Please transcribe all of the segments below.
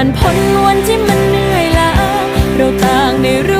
านพ้นวันที่มันเหนื่อยล้าเราต่างได้รู้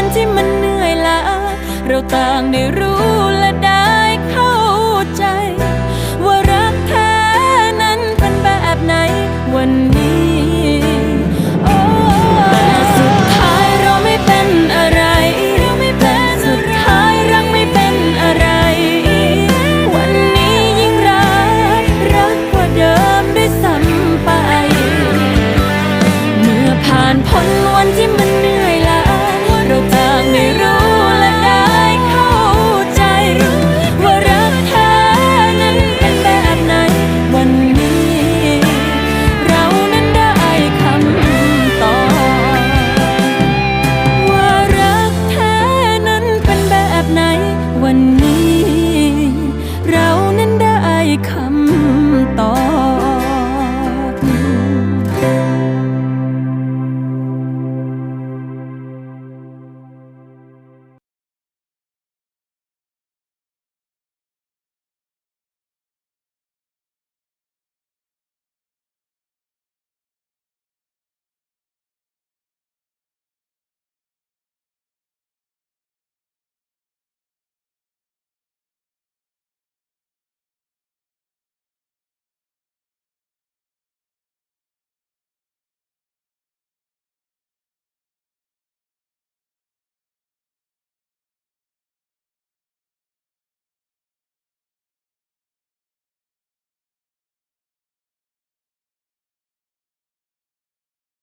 น